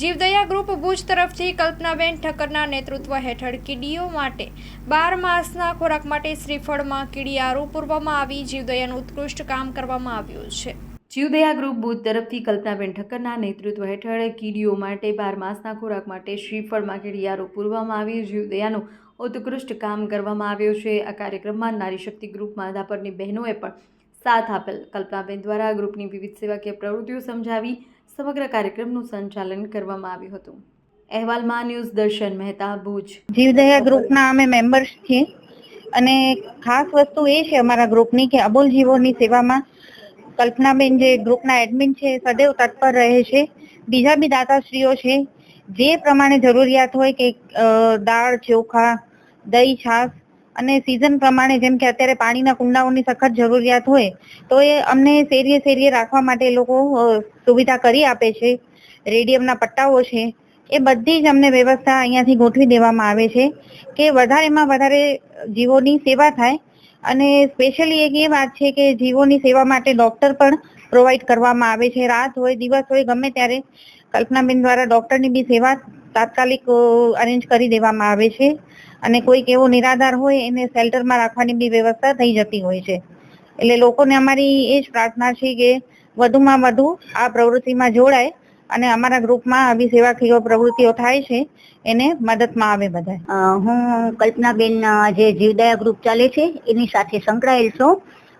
જીવદયા ગ્રુપ ભુજ તરફથી કલ્પનાબેન ઠક્કરના નેતૃત્વ હેઠળ કીડીઓ માટે બાર માસના ખોરાક માટે શ્રીફળમાં કીડિયારો પૂરવામાં આવી. જીવદયાનું ઉત્કૃષ્ટ કામ કરવામાં આવ્યું છે. જીવદયા ગ્રુપ ભુજ તરફથી કલ્પનાબેન ઠક્કરના નેતૃત્વ હેઠળ કીડીઓ માટે બાર માસના ખોરાક માટે શ્રીફળમાં કીડિયારો પૂરવામાં આવી. જીવદયાનું ઉત્કૃષ્ટ કામ કરવામાં આવ્યું છે. આ કાર્યક્રમમાં નારી શક્તિ ગ્રુપ માધાપરની બહેનોએ પણ સાથ આપેલ. કલ્પનાબેન દ્વારા ગ્રુપની વિવિધ સેવાકીય પ્રવૃત્તિઓ સમજાવી સમગ્ર કાર્યક્રમનું સંચાલન કરવામાં આવ્યું હતું. અહેવાલમાં ન્યૂઝ દર્શન મહેતા ભુજ. જીવદયા ગ્રુપના અમે મેમ્બર્સ છીએ. અને ખાસ વસ્તુ એ છે અમારા ગ્રુપની કે અબોલ જીવોની સેવામાં કલ્પનાબેન જે ગ્રુપના એડમિન છે, સદૈવ તત્પર રહે છે. બીજા બી દાતાશ્રીઓ છે. જે પ્રમાણે જરૂરિયાત હોય કે દાળ, ચોખા, દહીં, છાશ અને સિઝન પ્રમાણે જેમ કે અત્યારે પાણીના કુંડાઓની સખત જરૂરિયાત હોય, તો એ અમને શેરીએ શેરીએ રાખવા માટે એ લોકો સુવિધા કરી આપે છે. રેડિયમના પટ્ટાઓ છે. એ બધી જ અમને વ્યવસ્થા અહીંયાથી ગોઠવી દેવામાં આવે છે કે વધારેમાં વધારે જીવોની સેવા થાય. અને સ્પેશિયલી એક એ વાત છે કે જીવોની સેવા માટે ડોક્ટર પણ પ્રોવાઈડ કરવામાં આવે છે. રાત હોય, દિવસ હોય, ગમે ત્યારે કલ્પનાબેન દ્વારા ડૉક્ટરની બી સેવા તાત્કાલિક અરેન્જ કરી દેવામાં આવે છે. અને કોઈક એવો નિરાધાર હોય, એને શેલ્ટરમાં રાખવાની બી વ્યવસ્થા થઈ જતી હોય છે. એટલે લોકોને અમારી એ જ પ્રાર્થના છે કે વધુમાં વધુ આ પ્રવૃત્તિમાં જોડાય અને અમારા ગ્રુપમાં આવી સેવાકીય પ્રવૃત્તિઓ થાય છે, એને મદદમાં આવે બધા હું કલ્પનાબેન જે જીવદયા ગ્રુપ ચાલે છે, એની સાથે સંકળાયેલ છું.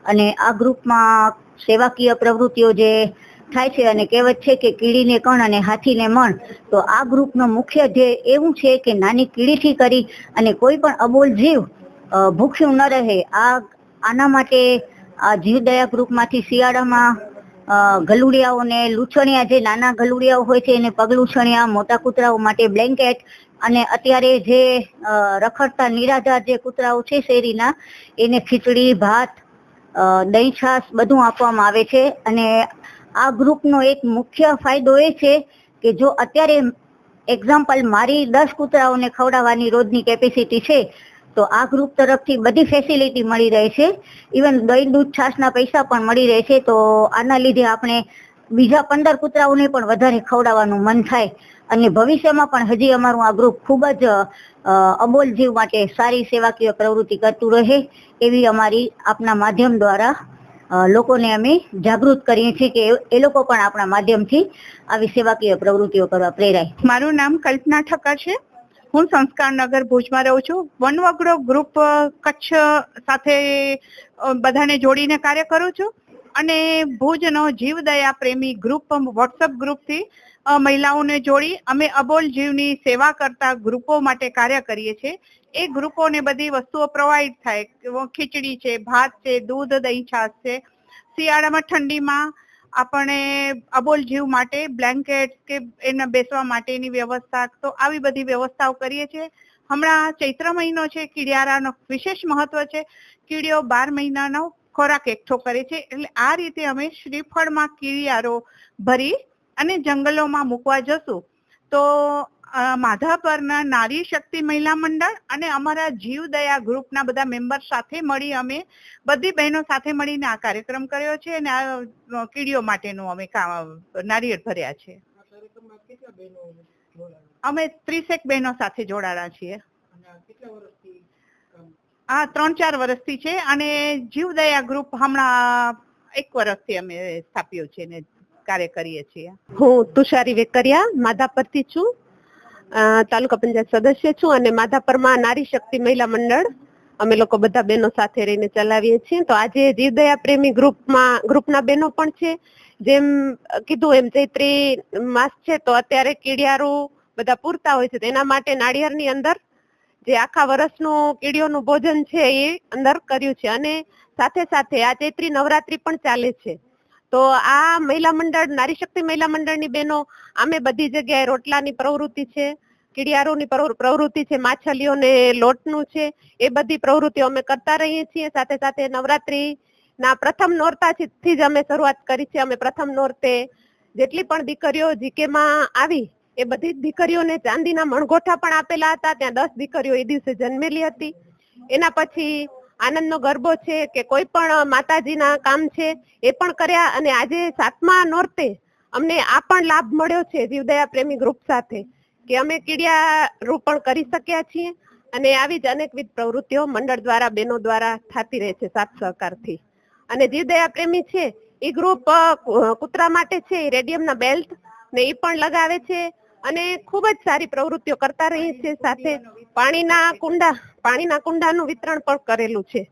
અને આ ગ્રુપમાં સેવાકીય પ્રવૃત્તિઓ જે થાય છે અને કહેવત છે કે કીડીને કણ અને હાથીને મણ, તો આ ગ્રુપનો મુખ્ય ધ્યેય એવું છે કે નાની કીડીથી કરી અને કોઈ પણ અબોલ જીવ ભૂખ્યું ન રહે. આ, આના માટે આ જીવદયા ગ્રુપમાંથી શિયાળામાં ગલુડિયાઓને લૂછણિયા જે નાના ગલુડિયાઓ હોય છે એને પગલૂછણિયા મોટા કૂતરાઓ માટે બ્લેન્કેટ અને અત્યારે જે રખડતા નિરાધાર જે કૂતરાઓ છે શેરીના, એને ખીચડી, ભાત દહીં છાશ બધું આપવામાં આવે છે. અને આ ગ્રુપનો એક મુખ્ય ફાયદો એ છે કે જો અત્યારે એક્ઝામ્પલ મારી દસ કૂતરાઓને ખવડાવવાની રોજની કેપેસિટી છે, તો આ ગ્રુપ તરફથી બધી ફેસિલિટી મળી રહે છે. ઇવન દહીં દૂધ છાશના પૈસા પણ મળી રહે છે. તો આના લીધે આપણે બીજા પંદર કૂતરાઓને પણ વધારે ખવડાવવાનું મન થાય અને ભવિષ્યમાં પણ હજી અમારું આ ગ્રુપ ખૂબ જ અબોલ જીવ માટે સારી સેવાકીય પ્રવૃત્તિ કરતું રહે એવી અમારી આપના માધ્યમ દ્વારા લોકોને અમે જાગૃત કરીએ છીએ કે એ- લોકો પણ આપણા માધ્યમથી આવી સેવાકીય પ્રવૃત્તિઓ કરવા પ્રેરાય. મારું નામ કલ્પના ઠક્કર છે. હું સંસ્કાર નગર ભુજમાં રહું છું. વનવગડો ગ્રુપ કચ્છ સાથે બધાને જોડીને કાર્ય કરું છું. અને ભુજનો જીવદયા પ્રેમી ગ્રુપ વોટ્સઅપ ગ્રુપથી મહિલાઓને જોડી અમે અબોલ જીવની સેવા કરતા ગ્રુપો માટે કાર્ય કરીએ છીએ. એ ગ્રુપોને બધી વસ્તુઓ પ્રોવાઈડ થાય. ખીચડી છે, ભાત છે, દૂધ, દહીં, છાશ છે. શિયાળામાં ઠંડીમાં આપણે અબોલ જીવ માટે બ્લેન્કેટ કે એના બેસવા માટેની વ્યવસ્થા, તો આવી બધી વ્યવસ્થાઓ કરીએ છીએ. હમણાં ચૈત્ર મહિનો છે, કીડિયારાનો વિશેષ મહત્વ છે. કીડીઓ બાર મહિનાનો ખોરાક એકઠો કરે છે. એટલે આ રીતે અમે શ્રીફળમાં કીડિયારો ભરી અને જંગલોમાં મૂકવા જશું. તો માધાપરના નારી શક્તિ મહિલા મંડળ અને અમારા જીવદયા ગ્રુપના બધા મેમ્બર સાથે મળી અમે બધી બહેનો સાથે મળીને આ કાર્યક્રમ કર્યો છે અને આ કીડીઓ માટેનું અમે નારિયેળ ભર્યા છે. અમે ત્રીસેક બહેનો સાથે જોડાણા છીએ. આ ત્રણ ચાર વર્ષથી છે અને જીવદયા ગ્રુપ હમણાં એક વર્ષથી અમે સ્થાપ્યો છે ને કાર્ય કરીએ છીએ. હું તુષારી વેકરિયા, માધાપરથી છું. તાલુકા પંચાયત સદસ્ય છું અને માધાપરમાં નારી શક્તિ મહિલા મંડળ. અમે લોકો બધા બહેનો સાથે રહીને ચલાવીએ છીએ. તો આજે જીવદયા પ્રેમી ગ્રુપમાં ગ્રુપના બહેનો પણ છે. જેમ કીધું એમ ચૈત્રી માસ છે, તો અત્યારે કીડિયારું બધા પૂરતા હોય છે. તેના માટે નાળિયેરની અંદર જે આખા વર્ષનું કીડીઓનું ભોજન છે એ અંદર કર્યું છે અને સાથે સાથે આ ચૈત્રી નવરાત્રી પણ ચાલે છે. તો આ મહિલા મંડળ, નારી શક્તિ મહિલા મંડળની બહેનો અમે બધી જગ્યાએ રોટલાની પ્રવૃત્તિ છે, કીડિયારોની પ્રવૃત્તિ છે માછલીઓને લોટનું છે, એ બધી પ્રવૃત્તિઓ અમે કરતા રહીએ છીએ. સાથે સાથે નવરાત્રી ના પ્રથમ નોરતાથી જ અમે શરૂઆત કરી છે. અમે પ્રથમ નોરતે જેટલી પણ દીકરીઓ જીકેમાં આવી એ બધી દીકરીઓને ચાંદીના મણગોઠા પણ આપેલા હતા. ત્યાં દસ દીકરીઓ એ દિવસે જન્મેલી હતી. એના પછી આનંદનો ગરબો છે કે કોઈ પણ માતાજીના કામ છે એ પણ કર્યા અને આજે સાતમા નોરતે અમને આ પણ લાભ મળ્યો છે જીવદયા પ્રેમી ગ્રુપ સાથે કે અમે કીડિયા રોપણ કરી શક્યા છીએ અને આવી જ અનેકવિધ પ્રવૃત્તિઓ મંડળ દ્વારા, બહેનો દ્વારા થતી રહે છે સાથ સહકારથી. અને જીવદયા પ્રેમી છે એ ગ્રુપ કૂતરા માટે છે રેડિયમના બેલ્ટ ને એ પણ લગાવે છે. અને ખૂબ જ સારી પ્રવૃત્તિઓ કરતા રહી છે સાથે પાણીના કુંડા, પાણીના કુંડાનું વિતરણ પણ કરેલું છે.